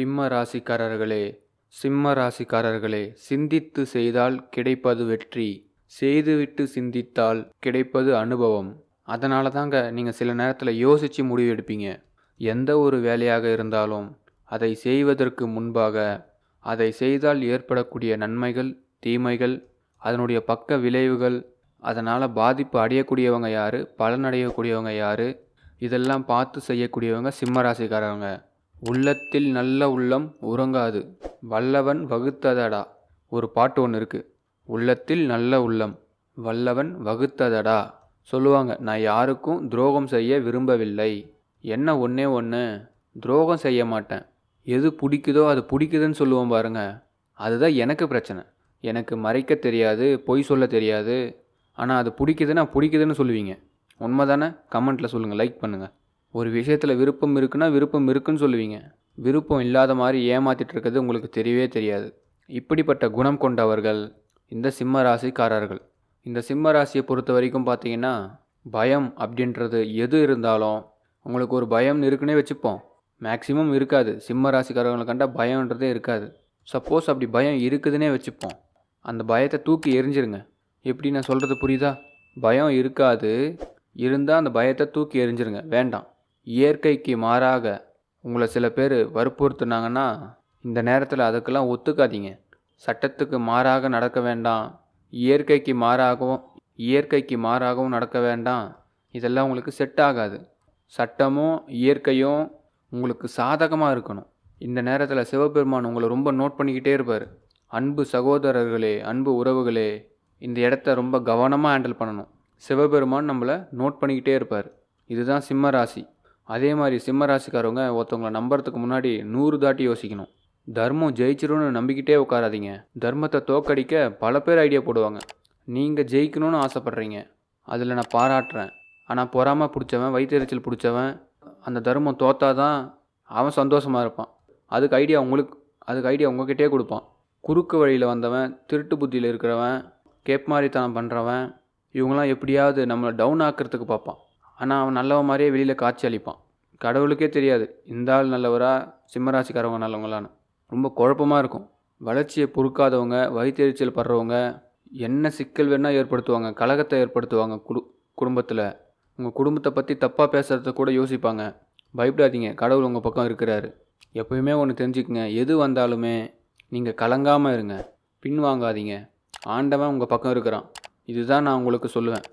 சிம்ம ராசிக்காரர்களே சிம்ம ராசிக்காரர்களே சிந்தித்து செய்தால் கிடைப்பது வெற்றி. செய்துவிட்டு சிந்தித்தால் கிடைப்பது அனுபவம். அதனால தாங்க நீங்கள் சில நேரத்தில் யோசித்து முடிவு எடுப்பீங்க. எந்த ஒரு வேலையாக இருந்தாலும் அதை செய்வதற்கு முன்பாக அதை செய்தால் ஏற்படக்கூடிய நன்மைகள் தீமைகள் அதனுடைய பக்க விளைவுகள் அதனால் பாதிப்பு அடையக்கூடியவங்க யார் பலனடையக்கூடியவங்க யார் இதெல்லாம் பார்த்து செய்யக்கூடியவங்க சிம்ம ராசிக்காரவங்க உள்ளத்தில் நல்ல உள்ளம் உறங்காது. வல்லவன் வகுத்ததடா. ஒரு பாட்டு ஒன்று இருக்குது உள்ளத்தில் நல்ல உள்ளம் வல்லவன் வகுத்ததடா. சொல்லுவாங்க நான் யாருக்கும் துரோகம் செய்ய விரும்பவில்லை. என்ன ஒன்றே ஒன்று துரோகம் செய்ய மாட்டேன். எது பிடிக்குதோ அது பிடிக்குதுன்னு சொல்லுவோம் பாருங்க. அதுதான் எனக்கு பிரச்சனை. எனக்கு மறைக்க தெரியாது பொய் சொல்ல தெரியாது. ஆனால் அது பிடிக்குதுன்னா பிடிக்குதுன்னு சொல்லுவீங்க. உண்மை தானே கமெண்ட்டில் சொல்லுங்கள் லைக் பண்ணுங்கள் ஒரு விஷயத்தில் விருப்பம் இருக்குன்னா விருப்பம் இருக்குன்னு சொல்லுவீங்க. விருப்பம் இல்லாத மாதிரி ஏமாத்திட்டு இருக்கிறது உங்களுக்கு தெரியவே தெரியாது. இப்படிப்பட்ட குணம் கொண்டவர்கள் இந்த சிம்ம ராசிக்காரர்கள். இந்த சிம்ம ராசியை பொறுத்த வரைக்கும் பார்த்தீங்கன்னா பயம் அப்படின்றது எது இருந்தாலும் உங்களுக்கு ஒரு பயம் இருக்குன்னே வச்சுப்போம். மேக்ஸிமம் இருக்காது. சிம்ம ராசிக்காரங்களை கண்டால் பயம்ன்றதே இருக்காது. சப்போஸ் அப்படி பயம் இருக்குதுன்னே வச்சுப்போம். அந்த பயத்தை தூக்கி எரிஞ்சிருங்க எப்படி நான் சொல்கிறது புரியுதா? பயம் இருக்காது. இருந்தால் அந்த பயத்தை தூக்கி எரிஞ்சிருங்க வேண்டாம். இயற்கைக்கு மாறாக உங்களை சில பேர் வற்புறுத்துனாங்கன்னா இந்த நேரத்தில் அதுக்கெல்லாம் ஒத்துக்காதீங்க. சட்டத்துக்கு மாறாக நடக்க வேண்டாம். இயற்கைக்கு மாறாகவும் இயற்கைக்கு மாறாகவும் நடக்க வேண்டாம். இதெல்லாம் உங்களுக்கு செட் ஆகாது. சட்டமும் இயற்கையும் உங்களுக்கு சாதகமாக இருக்கணும். இந்த நேரத்தில் சிவபெருமான் உங்களை ரொம்ப நோட் பண்ணிக்கிட்டே இருப்பார். அன்பு சகோதரர்களே அன்பு உறவுகளே இந்த இடத்த ரொம்ப கவனமாக ஹேண்டில் பண்ணணும். சிவபெருமான் நம்மளை நோட் பண்ணிக்கிட்டே இருப்பார். இதுதான் சிம்ம ராசி. அதே மாதிரி சிம்ம ராசிக்காரவங்க ஒருத்தவங்களை நம்புறதுக்கு முன்னாடி நூறு தாட்டி யோசிக்கணும். தர்மம் ஜெயிச்சிரும்னு நம்பிக்கிட்டே உட்காராதீங்க. தர்மத்தை தோக்கடிக்க பல பேர் ஐடியா போடுவாங்க. நீங்கள் ஜெயிக்கணும்னு ஆசைப்பட்றீங்க. அதில் நான் பாராட்டுறேன். ஆனால் பொறாமல் பிடிச்சவன் வயிற்றுச்சல் பிடிச்சவன் அந்த தர்மம் தோத்தாதான் அவன் சந்தோஷமாக இருப்பான். அதுக்கு ஐடியா உங்களுக்கு அதுக்கு ஐடியா உங்ககிட்டே கொடுப்பான். குறுக்கு வழியில் வந்தவன் திருட்டு புத்தியில் இருக்கிறவன் கேப்மாரித்தனம் பண்ணுறவன் இவங்களாம் எப்படியாவது நம்மளை டவுன் ஆக்கிறதுக்கு பார்ப்பான். ஆனால் அவன் நல்லவன் மாதிரியே வெளியில் காட்சி அளிப்பான். கடவுளுக்கே தெரியாது. இந்த ஆள் நல்லவரா சிம்மராசிக்காரவங்க நல்லவங்களான்னு. ரொம்ப குழப்பமாக இருக்கும். வளர்ச்சியை பொறுக்காதவங்க வயிற்றெரிச்சல் படுறவங்க என்ன சிக்கல் வேணால் ஏற்படுத்துவாங்க கலகத்தை ஏற்படுத்துவாங்க குடு குடும்பத்தில். உங்கள் குடும்பத்தை பற்றி தப்பாக பேசுகிறத கூட யோசிப்பாங்க. பயப்படாதீங்க. கடவுள் உங்கள் பக்கம் இருக்கிறாரு. எப்பயுமே ஒன்று தெரிஞ்சுக்கங்க. எது வந்தாலுமே நீங்கள் கலங்காமல் இருங்க. பின் வாங்காதீங்க ஆண்டவன் உங்கள் பக்கம் இருக்கிறான். இதுதான் நான் உங்களுக்கு சொல்லுவேன்.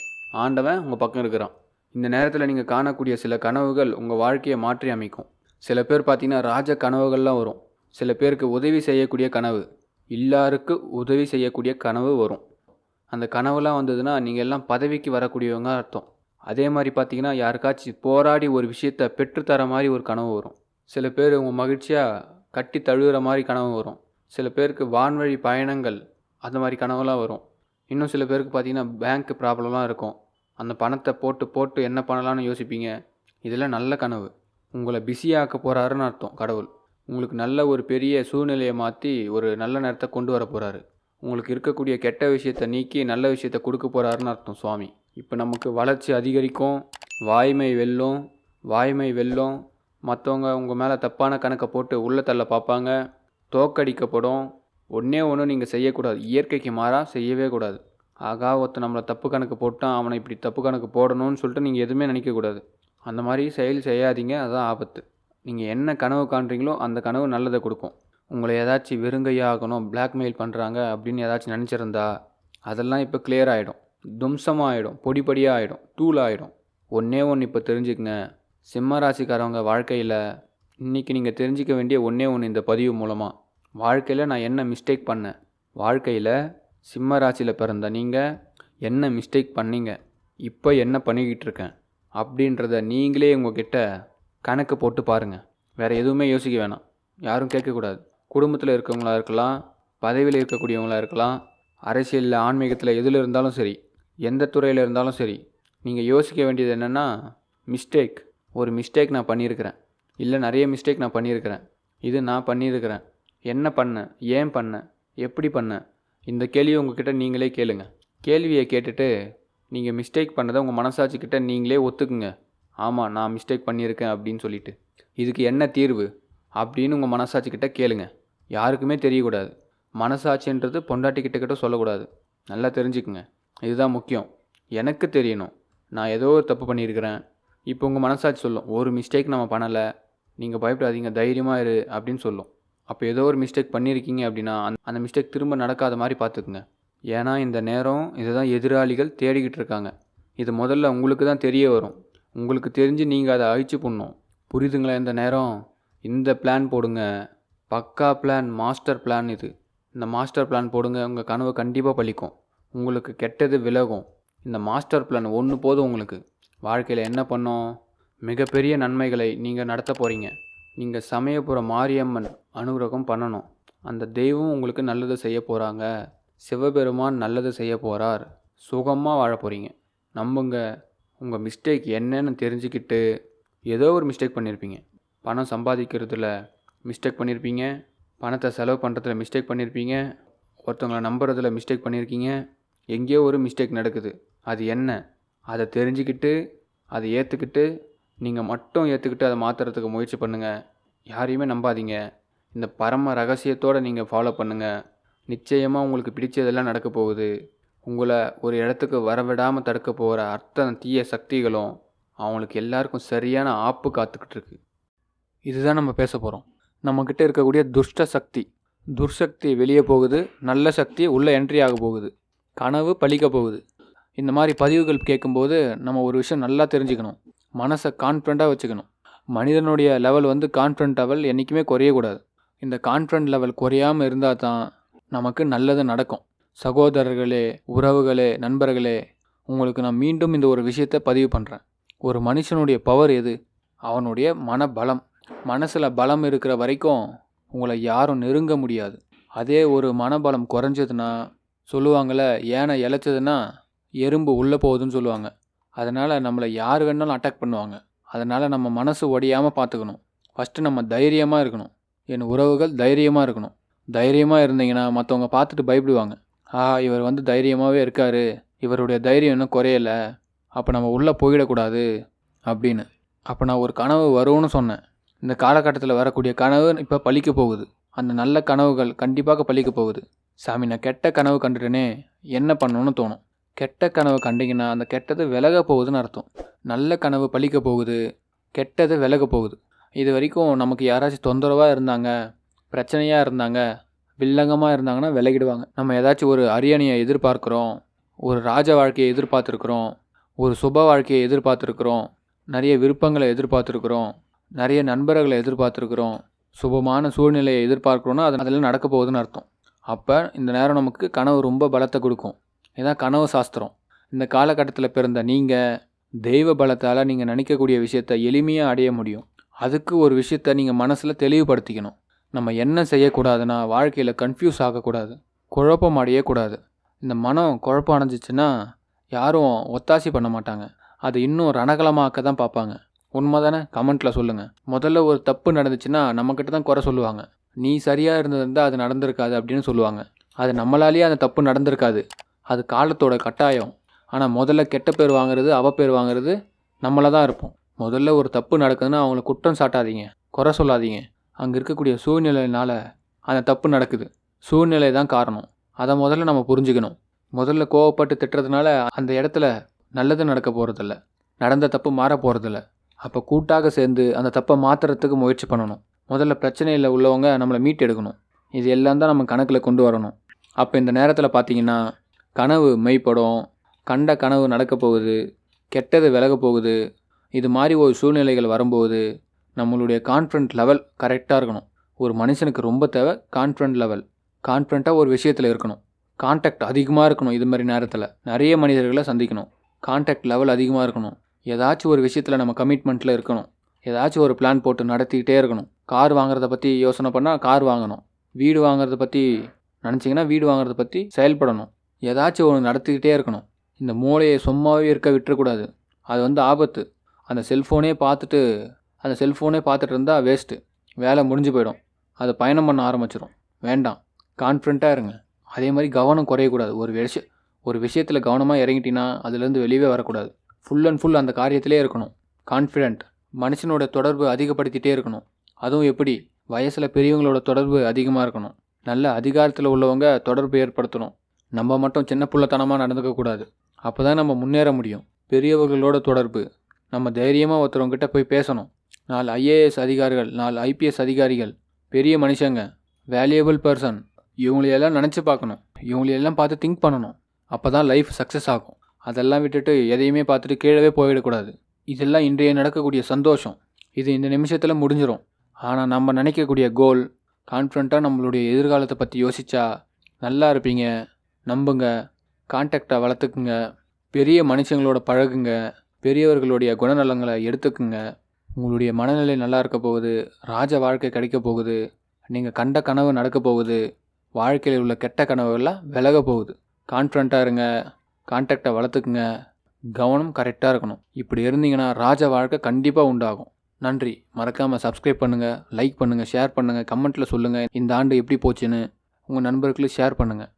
ஆண்டவன் உங்கள் பக்கம் இருக்கிறான். இந்த நேரத்தில் நீங்கள் காணக்கூடிய சில கனவுகள் உங்கள் வாழ்க்கையை மாற்றி அமைக்கும். சில பேர் பார்த்தீங்கன்னா ராஜ கனவுகள்லாம் வரும். சில பேருக்கு உதவி செய்யக்கூடிய கனவு எல்லாருக்கு உதவி செய்யக்கூடிய கனவு வரும். அந்த கனவுலாம் வந்ததுன்னா நீங்கள் எல்லாம் பதவிக்கு வரக்கூடியவங்க அர்த்தம். அதே மாதிரி பார்த்தீங்கன்னா யாருக்காச்சும் போராடி ஒரு விஷயத்தை பெற்றுத்தர மாதிரி ஒரு கனவு வரும். சில பேர் உங்கள் மகிழ்ச்சியாக கட்டி தழுவுற மாதிரி கனவு வரும். சில பேருக்கு வான்வழி பயணங்கள் அந்த மாதிரி கனவுலாம் வரும். இன்னும் சில பேருக்கு பார்த்தீங்கன்னா பேங்க் ப்ராப்ளம்லாம் இருக்கும். அந்த பணத்தை போட்டு போட்டு என்ன பண்ணலாம்னு யோசிப்பீங்க? இதெல்லாம் நல்ல கனவு. உங்களை பிஸியாக்க போகிறாருன்னு அர்த்தம் கடவுள். உங்களுக்கு நல்ல ஒரு பெரிய சூழ்நிலையை மாற்றி ஒரு நல்ல நேரத்தை கொண்டு வர போகிறாரு உங்களுக்கு இருக்கக்கூடிய கெட்ட விஷயத்தை நீக்கி நல்ல விஷயத்தை கொடுக்க போகிறாருன்னு அர்த்தம் சுவாமி. இப்போ நமக்கு வளர்ச்சி அதிகரிக்கும் வாய்மை வெல்லும் வாய்மை வெல்லும். மற்றவங்க உங்கள் மேலே தப்பான கணக்கை போட்டு உள்ள தள்ள பார்ப்பாங்க. தோக்கடிக்கப்படும். ஒன்றே ஒன்று நீங்கள் செய்யக்கூடாது. இயற்கைக்கு மாறாக செய்யவே கூடாது. ஆகா ஒருத்தன் நம்மளை தப்பு கணக்கு போட்டான் அவனை இப்படி தப்பு கணக்கு போடணும்னு சொல்லிட்டு நீங்கள் எதுவுமே நினைக்கக்கூடாது. அந்த மாதிரி செயல் செய்யாதீங்க அதுதான் ஆபத்து. நீங்கள் என்ன கனவு காண்றீங்களோ அந்த கனவு நல்லதை கொடுக்கும். உங்களை ஏதாச்சும் வெறுங்கையாகணும் பிளாக்மெயில் பண்ணுறாங்க அப்படின்னு ஏதாச்சும் நினச்சிருந்தா அதெல்லாம் இப்போ கிளியர் ஆகிடும் தும்சமாக ஆகிடும் பொடி பொடியாக ஆகிடும் தூள் ஆகிடும் ஒன்றே ஒன்று இப்போ தெரிஞ்சுக்கங்க. சிம்ம ராசிக்காரவங்க வாழ்க்கையில் இன்றைக்கி நீங்கள் தெரிஞ்சிக்க வேண்டிய ஒன்றே ஒன்று இந்த பதிவு மூலமாக வாழ்க்கையில் நான் என்ன மிஸ்டேக் பண்ணேன்? வாழ்க்கையில் சிம்ம ராசியில் பிறந்த நீங்கள் என்ன மிஸ்டேக் பண்ணீங்க? இப்போ என்ன பண்ணிக்கிட்டு இருக்கேன்? அப்படின்றத நீங்களே உங்ககிட்ட கணக்கு போட்டு பாருங்கள் வேறு எதுவுமே யோசிக்க வேணாம். யாரும் கேட்கக்கூடாது குடும்பத்தில் இருக்கவங்களா இருக்கலாம் பதவியில் இருக்கக்கூடியவங்களா இருக்கலாம் அரசியலில் ஆன்மீகத்தில் எதில் இருந்தாலும் சரி எந்த துறையில் இருந்தாலும் சரி நீங்கள் யோசிக்க வேண்டியது என்னென்னா மிஸ்டேக் ஒரு மிஸ்டேக் நான் பண்ணியிருக்கிறேன். இல்லை நிறைய மிஸ்டேக் நான் பண்ணியிருக்கிறேன். இது நான் பண்ணியிருக்கிறேன். என்ன பண்ணேன்? ஏன் பண்ணேன்? எப்படி பண்ணேன்? இந்த கேள்வியை உங்ககிட்ட நீங்களே கேளுங்க. கேள்வியை கேட்டுட்டு நீங்கள் மிஸ்டேக் பண்ணதை உங்கள் மனசாட்சிக்கிட்ட நீங்களே ஒத்துக்குங்க. ஆமாம் நான் மிஸ்டேக் பண்ணியிருக்கேன் அப்படின்னு சொல்லிட்டு. இதுக்கு என்ன தீர்வு? அப்படின்னு உங்கள் மனசாட்சிக்கிட்ட கேளுங்க. யாருக்குமே தெரியக்கூடாது. மனசாட்சின்றது பொண்டாட்டிக்கிட்ட கிட்ட சொல்லக்கூடாது. நல்லா தெரிஞ்சுக்குங்க. இதுதான் முக்கியம். எனக்கு தெரியணும். நான் ஏதோ ஒரு தப்பு பண்ணியிருக்கிறேன். இப்போ உங்கள் மனசாட்சி சொல்லும். ஒரு மிஸ்டேக் நம்ம பண்ணலை. நீங்கள் பயப்படாதீங்க. தைரியமாக இரு அப்படின்னு சொல்லும். அப்போ ஏதோ ஒரு மிஸ்டேக் பண்ணியிருக்கீங்க அப்படின்னா அந்த மிஸ்டேக் திரும்ப நடக்காத மாதிரி பார்த்துக்குங்க. ஏன்னா இந்த நேரம் இதை தான் எதிராளிகள் தேடிக்கிட்டு இருக்காங்க. இது முதல்ல உங்களுக்கு தான் தெரிய வரும். உங்களுக்கு தெரிஞ்சு நீங்கள் அதை அழிச்சு பண்ணும் புரியுதுங்களா இந்த நேரம்? இந்த பிளான் போடுங்க. பக்கா பிளான் மாஸ்டர் பிளான் இது. இந்த மாஸ்டர் பிளான் போடுங்க உங்கள் கனவு கண்டிப்பாக பலிக்கும் உங்களுக்கு கெட்டது விலகும். இந்த மாஸ்டர் பிளான் ஒன்று போதும் உங்களுக்கு. வாழ்க்கையில் என்ன பண்ணோம்? மிகப்பெரிய நன்மைகளை நீங்கள் நடத்த போகிறீங்க நீங்கள் சமயபுர மாரியம்மன் அனுகிரகம் பண்ணணும். அந்த தெய்வம் உங்களுக்கு நல்லது செய்ய போகிறாங்க சிவபெருமான் நல்லது செய்ய போகிறார் சுகமாக வாழ போகிறீங்க நம்புங்க. உங்கள் மிஸ்டேக் என்னன்னு தெரிஞ்சுக்கிட்டு ஏதோ ஒரு மிஸ்டேக் பண்ணியிருப்பீங்க பணம் சம்பாதிக்கிறதுல மிஸ்டேக் பண்ணியிருப்பீங்க பணத்தை செலவு பண்ணுறதுல மிஸ்டேக் பண்ணியிருப்பீங்க ஒருத்தவங்களை நம்புறதுல மிஸ்டேக் பண்ணியிருக்கீங்க எங்கேயோ ஒரு மிஸ்டேக் நடக்குது. அது என்ன? அதை தெரிஞ்சுக்கிட்டு அதை ஏற்றுக்கிட்டு நீங்கள் மட்டும் ஏற்றுக்கிட்டு அதை மாற்றுறதுக்கு முயற்சி பண்ணுங்கள் யாரையுமே நம்பாதீங்க. இந்த பரம ரகசியத்தோடு நீங்கள் ஃபாலோ பண்ணுங்கள் நிச்சயமாக உங்களுக்கு பிடிச்சதெல்லாம் நடக்க போகுது. உங்களை ஒரு இடத்துக்கு வரவிடாமல் தடுக்க போகிற அத்தனை தீய சக்திகளும் அவங்களுக்கு எல்லாருக்கும் சரியான ஆப்பு காத்துக்கிட்டு இருக்கு. இதுதான் நம்ம பேச போகிறோம் நம்மக்கிட்ட இருக்கக்கூடிய துஷ்ட சக்தி. துர்சக்தி வெளியே போகுது. நல்ல சக்தி உள்ளே என்ட்ரி ஆக போகுது. கனவு பழிக்க போகுது. இந்த மாதிரி பதிவுகள் கேட்கும்போது நம்ம ஒரு விஷயம் நல்லா தெரிஞ்சுக்கணும். மனசை கான்ஃபிடண்ட்டாக வச்சுக்கணும். மனிதனுடைய லெவல் வந்து கான்ஃபிடன்ட் லெவல் என்றைக்குமே குறையக்கூடாது. இந்த கான்ஃபிடன்ட் லெவல் குறையாமல் இருந்தால் தான் நமக்கு நல்லது நடக்கும். சகோதரர்களே உறவுகளே நண்பர்களே உங்களுக்கு நான் மீண்டும் இந்த ஒரு விஷயத்தை பதிவு பண்ணுறேன் ஒரு மனுஷனுடைய பவர் எது? அவனுடைய மனபலம். மனசில் பலம் இருக்கிற வரைக்கும் உங்களை யாரும் நெருங்க முடியாது. அதே ஒரு மனபலம் குறைஞ்சதுன்னா சொல்லுவாங்கள்ல ஏனை இழைச்சதுன்னா எறும்பு உள்ளே போகுதுன்னு சொல்லுவாங்க. அதனால் நம்மளை யார் வேணாலும் அட்டாக் பண்ணுவாங்க. அதனால் நம்ம மனசு ஒடியாமல் பார்த்துக்கணும் ஃபஸ்ட்டு நம்ம தைரியமாக இருக்கணும். என் உறவுகள் தைரியமாக இருக்கணும். தைரியமாக இருந்தீங்கன்னா மற்றவங்க பார்த்துட்டு பயப்படுவாங்க. ஆ இவர் வந்து தைரியமாகவே இருக்கார். இவருடைய தைரியம் இன்னும் குறையலை. அப்போ நம்ம உள்ளே போயிடக்கூடாது. அப்படின்னு. அப்போ நான் ஒரு கனவு வரும்னு சொன்னேன். இந்த காலகட்டத்தில் வரக்கூடிய கனவு இப்போ பழிக்க போகுது. அந்த நல்ல கனவுகள் கண்டிப்பாக பழிக்க போகுது. சாமி நான் கெட்ட கனவு கண்டுட்டேனே. என்ன பண்ணணும்னு தோணும். கெட்ட கனவு கண்டிங்கன்னா அந்த கெட்டது விலக போகுதுன்னு அர்த்தம். நல்ல கனவு பழிக்க போகுது கெட்டது விலக போகுது. இது வரைக்கும் நமக்கு யாராச்சும் தொந்தரவாக இருந்தாங்க பிரச்சனையாக இருந்தாங்க வில்லங்கமாக இருந்தாங்கன்னா விலகிடுவாங்க. நம்ம ஏதாச்சும் ஒரு அரியணையை எதிர்பார்க்குறோம் ஒரு ராஜ வாழ்க்கையை எதிர்பார்த்துருக்குறோம் ஒரு சுப வாழ்க்கையை எதிர்பார்த்துருக்குறோம் நிறைய விருப்பங்களை எதிர்பார்த்துருக்குறோம் நிறைய நண்பர்களை எதிர்பார்த்துருக்குறோம் சுபமான சூழ்நிலையை எதிர்பார்க்குறோன்னா அது அதெல்லாம் நடக்க போகுதுன்னு அர்த்தம். அப்போ இந்த நேரம் நமக்கு கனவு ரொம்ப பலத்தை கொடுக்கும். இதான் கனவு சாஸ்திரம். இந்த காலகட்டத்தில் பிறந்த நீங்கள் தெய்வ பலத்தால் நீங்கள் நினைக்கக்கூடிய விஷயத்தை எளிமையாக அடைய முடியும். அதுக்கு ஒரு விஷயத்த நீங்கள் மனசில் தெளிவுபடுத்திக்கணும். நம்ம என்ன செய்யக்கூடாதுன்னா வாழ்க்கையில் கன்ஃபியூஸ் ஆகக்கூடாது. குழப்பம் அடையக்கூடாது. இந்த மனம் குழப்பம் அடைஞ்சிச்சுன்னா யாரும் ஒத்தாசி பண்ண மாட்டாங்க. அது இன்னும் ரணகலமாக்க தான் பார்ப்பாங்க. உண்மை தானே? கமெண்ட்டில் சொல்லுங்கள் முதல்ல ஒரு தப்பு நடந்துச்சுன்னா நம்மக்கிட்ட தான் குறை சொல்லுவாங்க. நீ சரியாக இருந்திருந்தா அது நடந்திருக்காது அப்படின்னு சொல்லுவாங்க. அது நம்மளாலேயே அந்த தப்பு நடந்திருக்காது. அது காலத்தோட கட்டாயம். ஆனால் முதல்ல கெட்ட பேர் வாங்குறது அவ பேர் வாங்குறது நம்மள தான் இருப்போம். முதல்ல ஒரு தப்பு நடக்குதுன்னா அவங்கள குற்றம் சாட்டாதீங்க. குறை சொல்லாதீங்க. அங்கே இருக்கக்கூடிய சூழ்நிலையினால் அந்த தப்பு நடக்குது. சூழ்நிலை தான் காரணம். அதை முதல்ல நம்ம புரிஞ்சுக்கணும். முதல்ல கோவப்பட்டு திட்டுறதுனால அந்த இடத்துல நல்லது நடக்க போகிறதில்ல நடந்த தப்பு மாற போகிறதில்ல அப்போ கூட்டாக சேர்ந்து அந்த தப்பை மாற்றுறதுக்கு முயற்சி பண்ணணும். முதல்ல பிரச்சனையில் உள்ளவங்க நம்மளை மீட்டு எடுக்கணும் இது எல்லாம் தான் நம்ம கணக்கில் கொண்டு வரணும். அப்போ இந்த நேரத்தில் பார்த்தீங்கன்னா கனவு மெய்ப்படும். கண்ட கனவு நடக்கப் போகுது. கெட்டது விலக போகுது. இது மாதிரி ஒரு சூழ்நிலைகள் வரும்போது நம்மளுடைய கான்ஃபிடன்ட் லெவல் கரெக்டாக இருக்கணும். ஒரு மனுஷனுக்கு ரொம்ப தேவை கான்ஃபிடன்ட் லெவல் கான்ஃபிடண்ட்டாக ஒரு விஷயத்தில் இருக்கணும். கான்டாக்ட் அதிகமாக இருக்கணும் இது மாதிரி நேரத்தில். நிறைய மனிதர்களை சந்திக்கணும். கான்டாக்ட் லெவல் அதிகமாக இருக்கணும். ஏதாச்சும் ஒரு விஷயத்தில் நம்ம கமிட்மெண்ட்டில் இருக்கணும். ஏதாச்சும் ஒரு பிளான் போட்டு நடத்திக்கிட்டே இருக்கணும். கார் வாங்குறத பற்றி யோசனை பண்ணால் கார் வாங்கணும். வீடு வாங்குறத பற்றி நினச்சிங்கன்னா வீடு வாங்குறத பற்றி செயல்படணும். ஏதாச்சும் ஒன்று நடத்திக்கிட்டே இருக்கணும். இந்த மூளையை சும்மாவே இருக்க விட்டுறக்கூடாது. அது வந்து ஆபத்து. அந்த செல்ஃபோனே பார்த்துட்டு அந்த செல்ஃபோனே பார்த்துட்டு இருந்தால் வேஸ்ட்டு வேலை முடிஞ்சு போயிடும். அதை பயணம் பண்ண ஆரம்பிச்சிடும் வேண்டாம். கான்ஃபிடண்ட்டாக இருங்க. அதே மாதிரி கவனம் குறையக்கூடாது. ஒரு விஷயம் ஒரு விஷயத்தில் கவனமாக இறங்கிட்டினா அதுலேருந்து வெளியே வரக்கூடாது. ஃபுல் அண்ட் ஃபுல் அந்த காரியத்திலே இருக்கணும். கான்ஃபிடென்ட் மனுஷனோட தொடர்பு அதிகப்படுத்திகிட்டே இருக்கணும். அதுவும் எப்படி? வயசில் பெரியவங்களோட தொடர்பு அதிகமாக இருக்கணும். நல்ல அதிகாரத்தில் உள்ளவங்க தொடர்பு ஏற்படுத்தணும். நம்ம மட்டும் சின்ன பிள்ளைத்தனமாக நடந்துக்கக்கூடாது அப்போ தான் நம்ம முன்னேற முடியும். பெரியவர்களோட தொடர்பு. நம்ம தைரியமாக ஒருத்தவங்ககிட்ட போய் பேசணும். நாலு ஐஏஎஸ் அதிகாரிகள் நாலு ஐபிஎஸ் அதிகாரிகள் பெரிய மனுஷங்க வேல்யூபிள் பர்சன் இவங்களையெல்லாம் நினச்சி பார்க்கணும். இவங்களையெல்லாம் பார்த்து திங்க் பண்ணணும். அப்போ தான் லைஃப் சக்ஸஸ் ஆகும். அதெல்லாம் விட்டுட்டு எதையுமே பார்த்துட்டு கீழவே போயிடக்கூடாது. இதெல்லாம் இன்றைய நடக்கக்கூடிய சந்தோஷம். இது இந்த நிமிஷத்தில் முடிஞ்சிடும் ஆனால் நம்ம நினைக்கக்கூடிய கோல் கான்ஃபிடண்ட்டாக நம்மளுடைய எதிர்காலத்தை பற்றி யோசித்தா நல்லா இருப்பீங்க. நம்புங்க கான்டாக்டை வளர்த்துக்குங்க பெரிய மனுஷங்களோட பழகுங்க பெரியவர்களுடைய குணநலங்களை எடுத்துக்குங்க. உங்களுடைய மனநிலை நல்லா இருக்க போகுது ராஜ வாழ்க்கை கிடைக்க போகுது நீங்கள் கண்ட கனவு நடக்க போகுது வாழ்க்கையில் உள்ள கெட்ட கனவுகள்லாம் விலக போகுது. கான்ஃபிடண்ட்டாக இருங்க கான்டாக்டை வளர்த்துக்குங்க கவனம் கரெக்டாக இருக்கணும். இப்படி இருந்தீங்கன்னா ராஜ வாழ்க்கை கண்டிப்பாக உண்டாகும். நன்றி. மறக்காமல் சப்ஸ்கிரைப் பண்ணுங்கள் லைக் பண்ணுங்கள் ஷேர் பண்ணுங்கள் கமெண்ட்டில் சொல்லுங்கள் இந்த ஆண்டு எப்படி போச்சுன்னு உங்கள் நண்பர்களுக்கு ஷேர் பண்ணுங்கள்